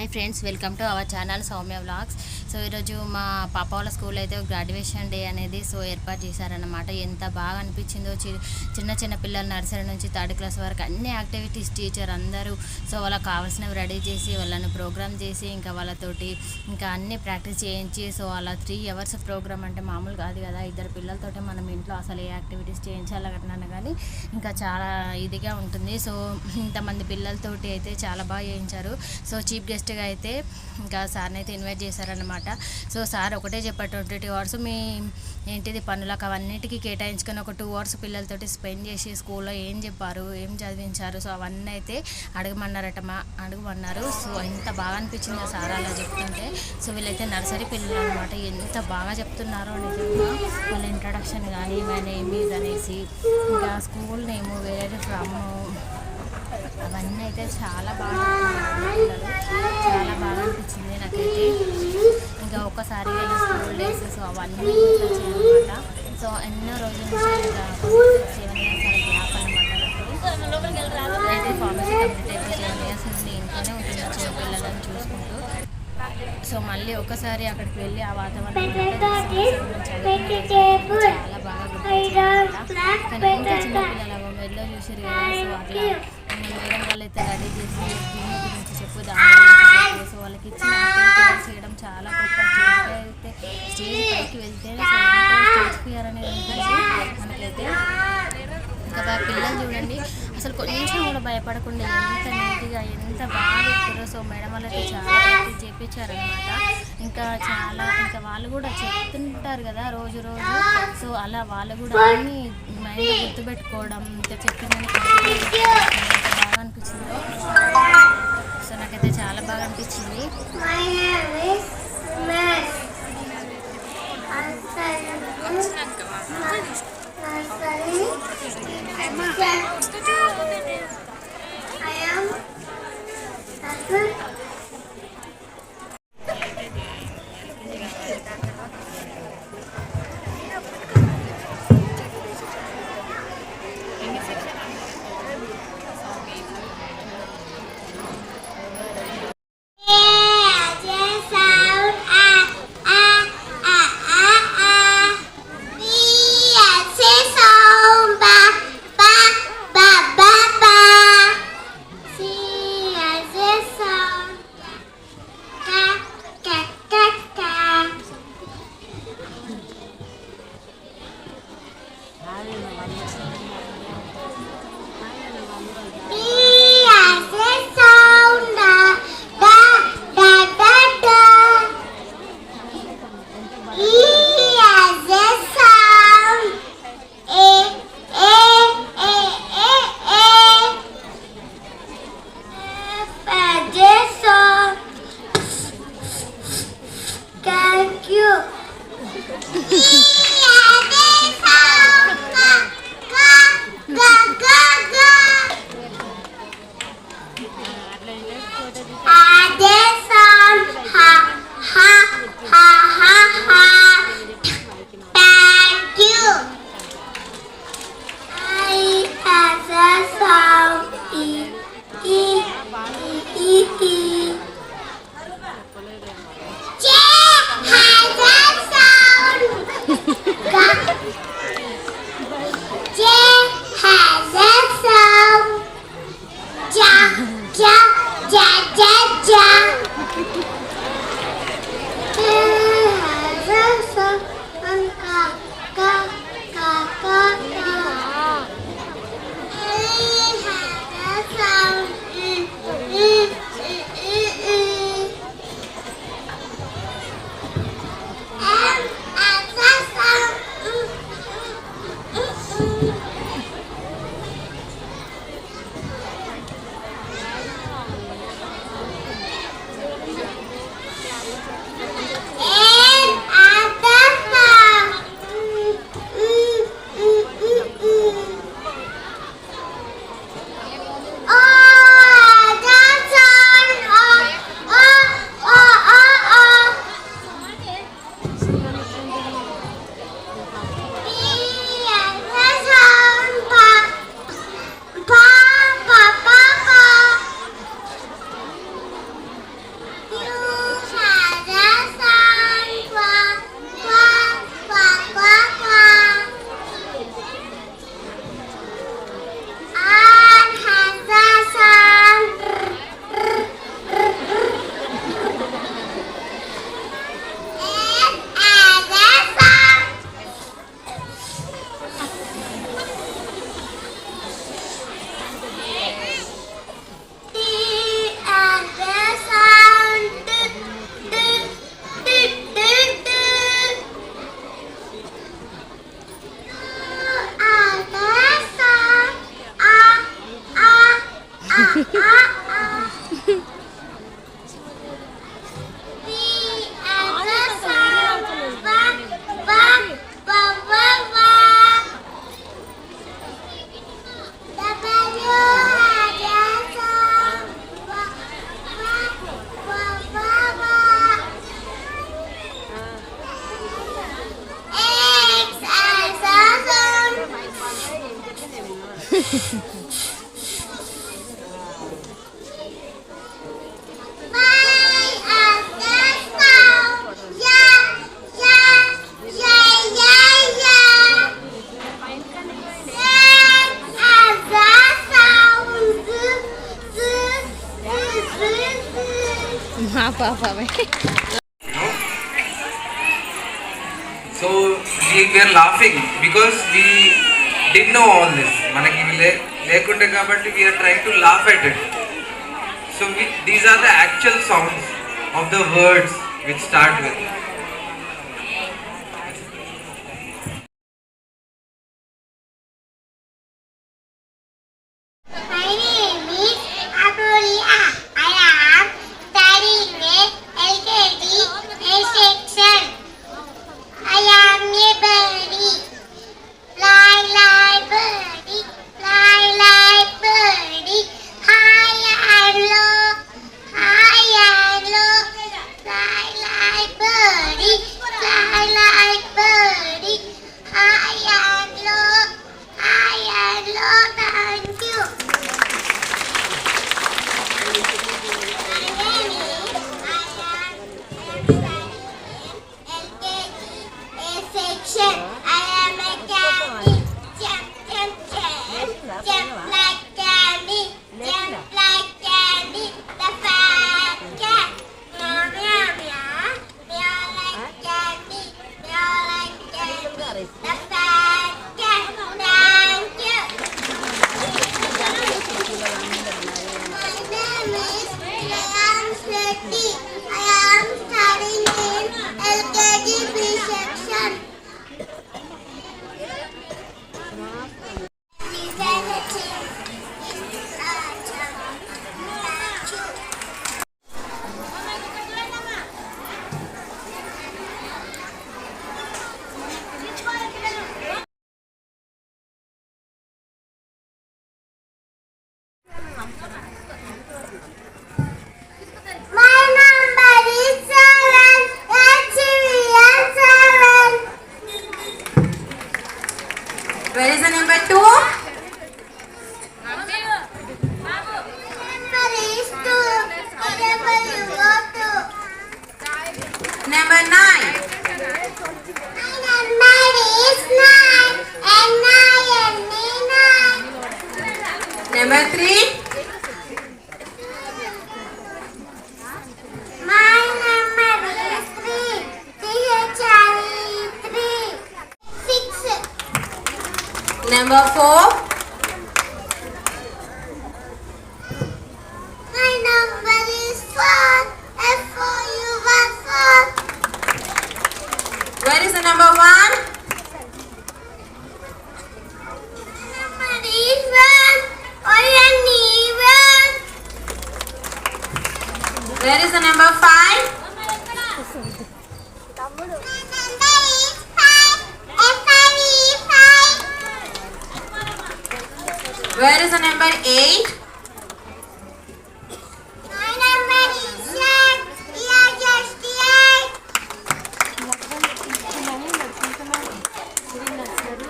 hi friends welcome to our channel Soumya vlogs So ఈరోజు మా పాప వాళ్ళ స్కూల్ అయితే గ్రాడ్యుయేషన్ డే అనేది సో ఏర్పాటు చేశారనమాట ఎంత బాగా అనిపించిందో చి- చిన్న చిన్న పిల్లలు నర్సరీ నుంచి థర్డ్ క్లాస్ వరకు అన్ని యాక్టివిటీస్ టీచర్ అందరూ సో వాళ్ళకి కావాల్సినవి రెడీ చేసి వాళ్ళని ప్రోగ్రామ్ చేసి ఇంకా వాళ్ళతోటి ఇంకా అన్ని ప్రాక్టీస్ చేయించి సో అలా త్రీ అవర్స్ ప్రోగ్రామ్ అంటే మామూలు కాదు కదా. ఇద్దరు పిల్లలతోటి మనం ఇంట్లో అసలు ఏ యాక్టివిటీస్ చేయించాలన్నాను కానీ ఇంకా చాలా ఇదిగా ఉంటుంది. సో ఇంతమంది పిల్లలతోటి అయితే చాలా బాగా చేయించారు. సో చీఫ్ గెస్ట్గా అయితే ఇంకా సార్ని అయితే ఇన్వైట్ చేశారనమాట సో సార్ ఒకటే చెప్పారు ట్వంటీ టూ అవర్స్ మీ ఏంటిది పనులకు అవన్నిటికీ కేటాయించుకొని ఒక టూ అవర్స్ పిల్లలతోటి స్పెండ్ చేసి స్కూల్లో ఏం చెప్పారు ఏం చదివించారు సో అవన్నీ అయితే అడగమన్నారట మా అడగమన్నారు. సో ఎంత బాగా అనిపించిందో సార్ అలా చెప్తుంటే. సో వీళ్ళైతే నర్సరీ పిల్లలు అనమాట. ఎంత బాగా చెప్తున్నారో నిజంగా. వాళ్ళ ఇంట్రడక్షన్ కానీ మన నేమ్ అనేసి ఇంకా స్కూల్ నేము వేరే ఫ్రమ్ అవన్నీ అయితే చాలా బాగా ఇంకా ఒక్కసారి వెళ్ళి స్కూల్ డేస్ సో అవన్నీ అనమాట సో ఎన్నో రోజుల నుంచి సెవెన్ ఇయర్స్ అలా గ్యాప్ అనమాట అయితే ఫార్మసీ కంప్లీట్ అయిపోయి సెవెన్ ఇయర్స్ నుండి ఇంట్లోనే ఉంటుంది చిన్న పిల్లలను చూసుకుంటూ. సో మళ్ళీ ఒకసారి అక్కడికి వెళ్ళి ఆ వాతావరణం చాలా బాగా కానీ ఇంకా చిన్న పిల్లలు మెల్లో చూసారు కదా సో అట్లా మేడం వాళ్ళు అయితే రెడీ చేసి దీని గురించి చెప్పు దాని సో వాళ్ళకి ఇచ్చి యాక్టివిటీస్ చేయడం చాలా గొప్ప స్టేజ్ అయితే పైకి వెళ్తే స్టేజ్ అనేది మనకైతే ఇంకా బా- పిల్లలు చూడండి అసలు కొంచెం కూడా భయపడకుండా ఎంత నీట్గా ఎంత బాగా చెప్తారో సో మేడం వాళ్ళకి చాలా ప్రాక్టీస్ చేయించారనమాట ఇంకా చాలా ఇంకా వాళ్ళు కూడా చెప్తుంటారు కదా రోజు రోజు సో అలా వాళ్ళు కూడా అన్ని మైండ్ గుర్తుపెట్టుకోవడం ఇంకా చెప్పిందని బాగా అనిపించింది సో నాకైతే చాలా బాగా అనిపించింది. Beep. so we were laughing because we didn't know all this. manaki we are trying to laugh at it. So these are the actual sounds of the words which start with.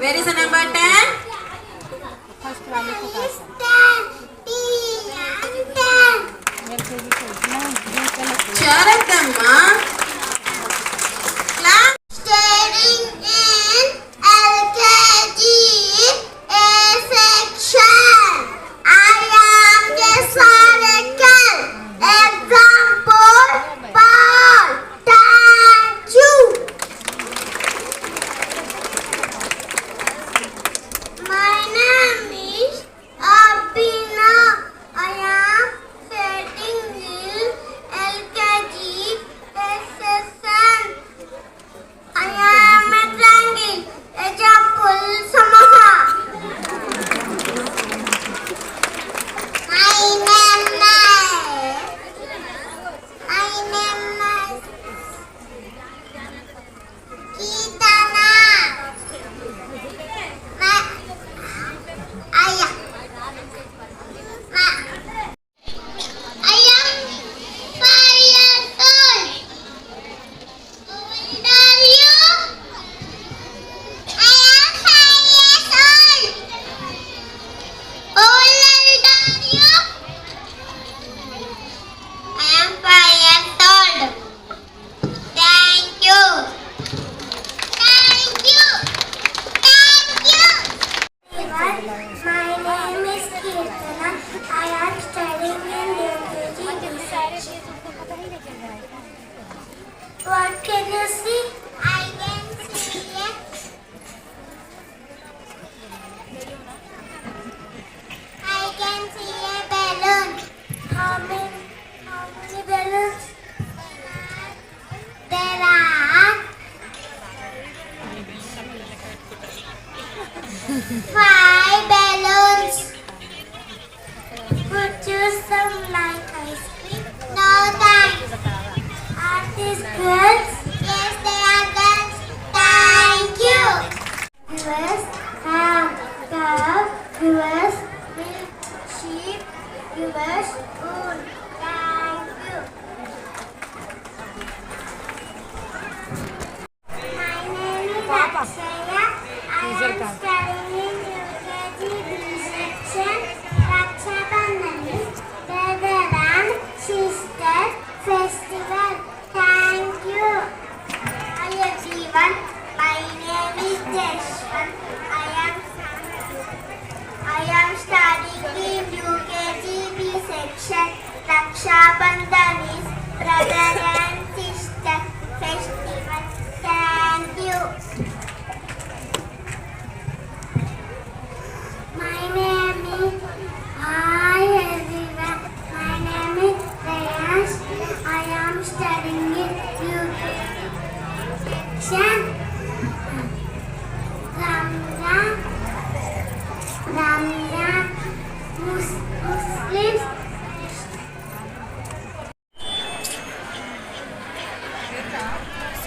Where is the number 10? Five balloons. Would you some like ice cream? No thanks. Are these girls? us.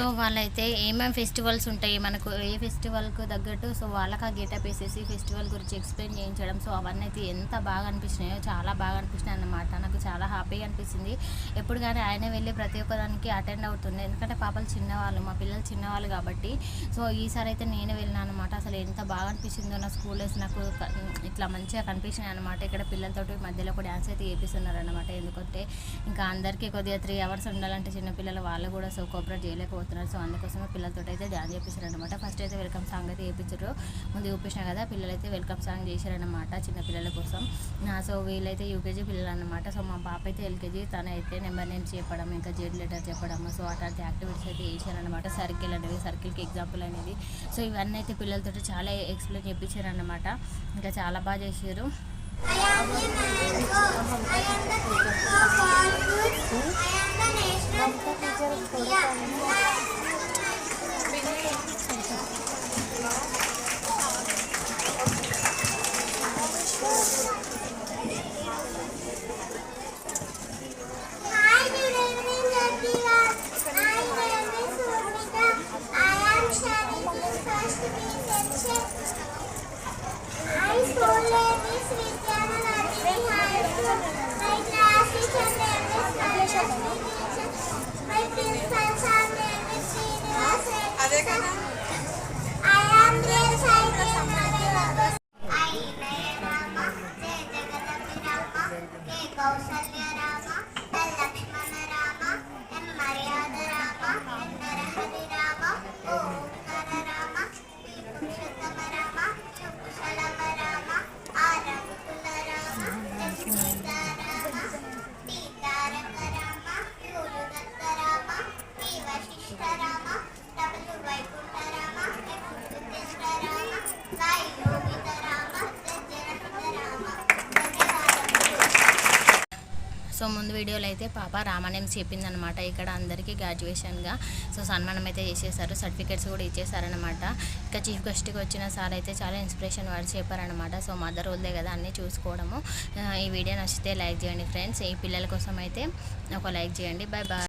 So వాళ్ళైతే ఏమేమి festivals ఉంటాయి? మనకు ఏ ఫెస్టివల్కు తగ్గట్టు so వాళ్ళకి ఆ getup వేసేసి festival గురించి explain చేయించడం. సో అవన్నీ అయితే ఎంత బాగా అనిపించినాయో చాలా బాగా అనిపించినాయి అన్నమాట. నాకు చాలా హ్యాపీగా అనిపించింది ఎప్పుడు కానీ ఆయన వెళ్ళి ప్రతి ఒక్కదానికి అటెండ్ అవుతుంది ఎందుకంటే పాపలు చిన్నవాళ్ళు మా పిల్లలు చిన్నవాళ్ళు కాబట్టి. సో ఈసారి అయితే నేనే వెళ్ళినా అనమాట అసలు ఎంత బాగా అనిపించిందో నా స్కూల్ డేస్ నాకు ఇట్లా మంచిగా కనిపించినాయి అనమాట ఇక్కడ పిల్లలతోటి మధ్యలో కూడా డ్యాన్స్ అయితే చేపిస్తున్నారు అనమాట ఎందుకంటే ఇంకా అందరికీ కొద్దిగా త్రీ అవర్స్ ఉండాలంటే చిన్నపిల్లలు వాళ్ళు కూడా సో కోఆపరేట్ చేయలేకపోతున్నారు సో అందుకోసమే పిల్లలతో అయితే డ్యాన్స్ చేపించారు ఫస్ట్ అయితే వెల్కమ్ సాంగ్ అయితే చేయించారు ముందు చూపించిన కదా పిల్లలైతే వెల్కమ్ సాంగ్ చేశారనమాట చిన్న పిల్లల కోసం. నా సో వీళ్ళైతే యూకేజీ పిల్లలు అనమాట సో మా పాప అయితే ఎల్కేజీ తన అయితే నెంబర్ నేమ్స్ చెప్పడం ఇంకా జెడ్ లెటర్ చెప్పడం సో అట్లాంటి యాక్టివిటీస్ అయితే చేశారనమాట సర్కిల్ అనేది సర్కిల్కి ఎగ్జాంపుల్ అనేది. సో ఇవన్నీ అయితే పిల్లలతో చాలా ఎక్స్ప్లెయిన్ చేయించారనమాట ఇంకా చాలా బాగా చేశారు. I ముందు వీడియోలో అయితే పాప రామాయణం చెప్పిందనమాట ఇక్కడ అందరికీ గ్రాడ్యుయేషన్గా సో సన్మానం అయితే చేసేసారు సర్టిఫికేట్స్ కూడా ఇచ్చేసారనమాట ఇంకా చీఫ్ గెస్ట్కి వచ్చిన సార్ అయితే చాలా ఇన్స్పిరేషన్ వర్డ్స్ చెప్పారనమాట సో మదర్ రోల్దే కదా అన్నీ చూసుకోవడము. ఈ వీడియో నచ్చితే లైక్ చేయండి ఫ్రెండ్స్ ఈ పిల్లల కోసం అయితే ఒక లైక్ చేయండి. Bye bye